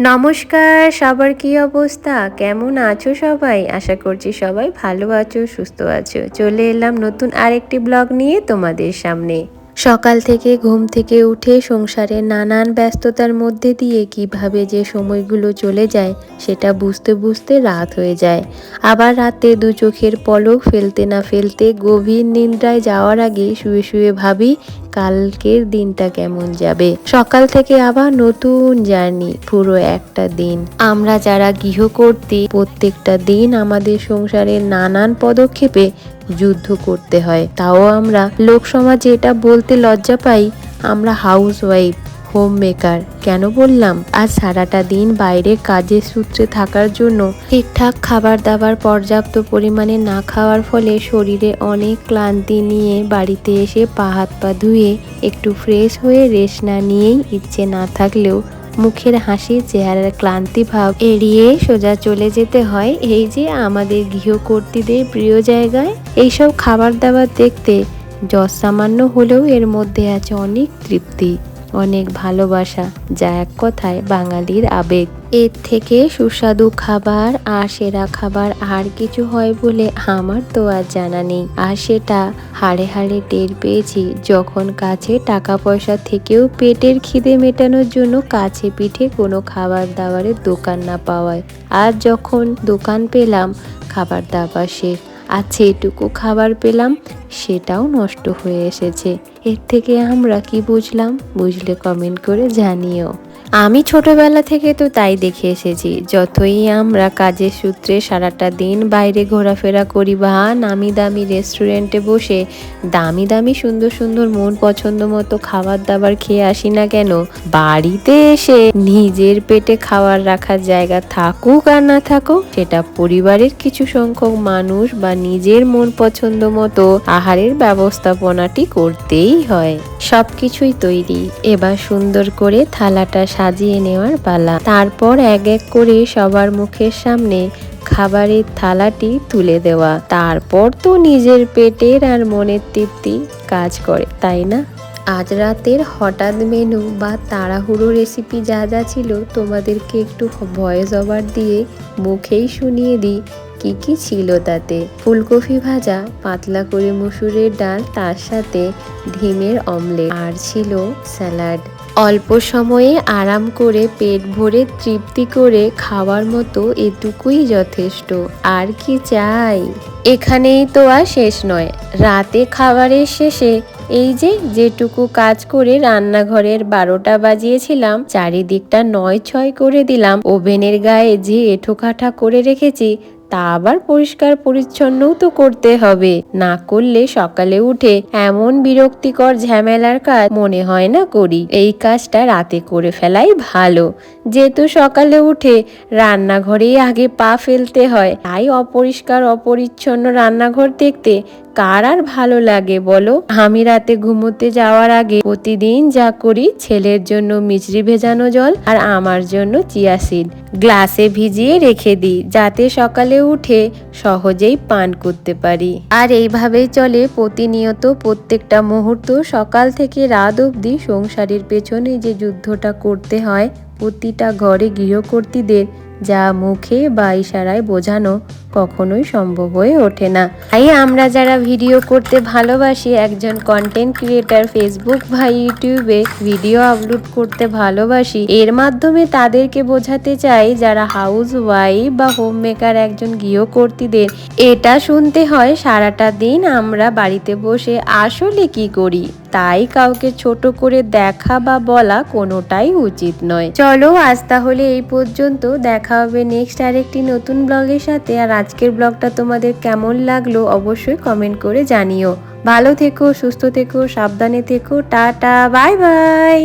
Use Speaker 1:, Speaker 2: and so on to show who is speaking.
Speaker 1: নমস্কার, সবার কি অবস্থা? কেমন আছো সবাই? আশা করছি সবাই ভালো আছো, সুস্থ আছো। চলে এলাম নতুন আরেকটি ব্লগ নিয়ে তোমাদের সামনে। সকাল থেকে ঘুম থেকে উঠে সংসারে নানান ব্যস্ততার মধ্যে দিয়ে কীভাবে যে সময়গুলো চলে যায়, সেটা বুঝতে বুঝতে রাত হয়ে যায়। আবার রাতে দু চোখের পলক ফেলতে না ফেলতে গভীর নিদ্রায় যাওয়ার আগে শুয়ে শুয়ে ভাবি, কালকের দিনটা কেমন যাবে। সকাল থেকে আবার নতুন জার্নি, পুরো একটা দিন। আমরা যারা গৃহকর্তী প্রত্যেকটা দিন আমাদের সংসারের নানান পদক্ষেপে যুদ্ধ করতে হয়। তাও আমরা লোক সমাজে এটা বলতে লজ্জা পাই, আমরা হাউস ওয়াইফ হোম মেকার কেন বললাম? আজ সারাটা দিন বাইরে কাজের সূত্রে থাকার জন্য ঠিকঠাক খাবার দাবার পর্যাপ্ত পরিমাণে না খাওয়ার ফলে শরীরে অনেক ক্লান্তি নিয়ে বাড়িতে এসে পা হাত পা ধুয়ে একটু ফ্রেশ হয়ে রেস্ট না নিয়েই ইচ্ছে না থাকলেও মুখের হাসি, চেহারার ক্লান্তি ভাব এড়িয়ে সোজা চলে যেতে হয়। এই যে আমাদের গৃহকর্তীদের প্রিয় জায়গায়, এইসব খাবার দাবার দেখতে যশ সামান্য হলেও এর মধ্যে আছে অনেক তৃপ্তি। অনেক ভালোবাসা, যা এক কথায় বাঙালির আবেগ। এর থেকে সুস্বাদু খাবার আর সেরা খাবার আর কিছু হয় বলে আমার তো আর জানা নেই। আর সেটা হাড়ে হাড়ে টের পেয়েছি যখন কাছে টাকা পয়সা থেকেও পেটের খিদে মেটানোর জন্য কাছে পিঠে কোনো খাবার দাবারের দোকান না পাওয়ায়। আর যখন দোকান পেলাম, খাবার দাবার শেষ। আছে এটুকু খাবার পেলাম, সেটাও নষ্ট হয়ে এসেছে। এর থেকে আমরা কি বুঝলাম? বুঝলে কমেন্ট করে জানিও। আমি ছোটবেলা থেকে তো তাই দেখে এসেছি, যতই আমরা কাজের সূত্রে সারাটা দিন বাইরে ঘোরাফেরা করি বা নামি দামি রেস্টুরেন্টে বসে দামি দামি সুন্দর সুন্দর মন পছন্দ মতো খাবার দাবার খেয়ে আসি না কেন, বাড়িতে এসে নিজের পেটে খাবার রাখার জায়গা থাকুক আর না থাকুক, সেটা পরিবারের কিছু সংখ্যক মানুষ বা নিজের মন পছন্দ মতো আহারের ব্যবস্থাপনাটি করতেই হয়। সবকিছুই তৈরি, এবার সুন্দর করে থালাটা সাজিয়ে নেওয়ার পালা। তারপর এক এক করে সবার মুখের সামনে খাবারের থালাটি তুলে দেওয়া। তারপর তো নিজের পেটের আর মনের তৃপ্তি কাজ করে, তাই না? আজ রাতের হঠাৎ মেনু বা তাড়াহুড়ো রেসিপি যা যা ছিল তোমাদেরকে একটু ভয়েস ওভার দিয়ে মুখেই শুনিয়ে দিই, কি কি ছিল তাতে? ফুলকপি ভাজা, পাতলা করে মুসুরের ডাল, তার সাথে ডিমের অমলেট আর ছিল স্যালাড অল্প সময়ে আরাম করে পেট ভরে তৃপ্তি করে খাওয়ার মতো এটুকুই যথেষ্ট। আর কি চাই? এখানেই তো আর শেষ নয়। রাতে খাবারের শেষে এই যে যেটুকু কাজ করে রান্নাঘরের বারোটা বাজিয়েছিলাম, চারিদিকটা নয় ছয় করে দিলাম। ওভেনের গায়ে যে এঠোকাঠা করে রেখেছি তা আবার পরিষ্কার পরিচ্ছন্নও তো করতে হবে। না করলে সকালে উঠে এমন বিরক্তিকর ঝামেলার কাজ মনে হয় না করি। এই কাজটা রাতে করে ফেলাই ভালো। যেহেতু সকালে উঠে রান্নাঘরেই আগে পা ফেলতে হয়, তাই অপরিষ্কার অপরিচ্ছন্ন রান্নাঘর দেখতে কার আর ভালো লাগে বলো? আমি রাতে ঘুমোতে যাওয়ার আগে প্রতিদিন যা করি, ছেলের জন্য মিচড়ি ভেজানো জল আর আমার জন্য চিয়া সিড। গ্লাসে ভিজিয়ে রেখে দিই, যাতে সকালে উঠে সহজেই পান করতে পারি। আর এইভাবেই চলে প্রতিনিয়ত প্রত্যেকটা মুহূর্ত। সকাল থেকে রাত অবধি সংসারের পেছনে যে যুদ্ধটা করতে হয়, প্রতিটা ঘরে গৃহকর্তীদের যা মুখে বা ইশারায় বোঝানো কখনোই সম্ভব হয়ে ওঠে না। তাই আমরা যারা ভিডিও করতে ভালোবাসি, একজন কন্টেন্ট ক্রিয়েটার ফেসবুক বা ইউটিউবে ভিডিও আপলোড করতে ভালোবাসি, এর মাধ্যমে তাদেরকে বোঝাতে চাই যারা হাউস ওয়াইফ বা হোম মেকার একজন গৃহকর্তীদের এটা শুনতে হয় সারাটা দিন আমরা বাড়িতে বসে আসলে কি করি? তাই কাউকে ছোট করে দেখা বা বলা কোনোটাই উচিত নয়। চলো, আজ তাহলে এই পর্যন্ত। দেখা হবে নেক্সট আরেকটি নতুন ব্লগের সাথে। আর আজকের ব্লগটা তোমাদের কেমন লাগল অবশ্যই কমেন্ট করে জানিও। ভালো থেকো, সুস্থ থেকো, সাবধানে থেকো। Tata bye bye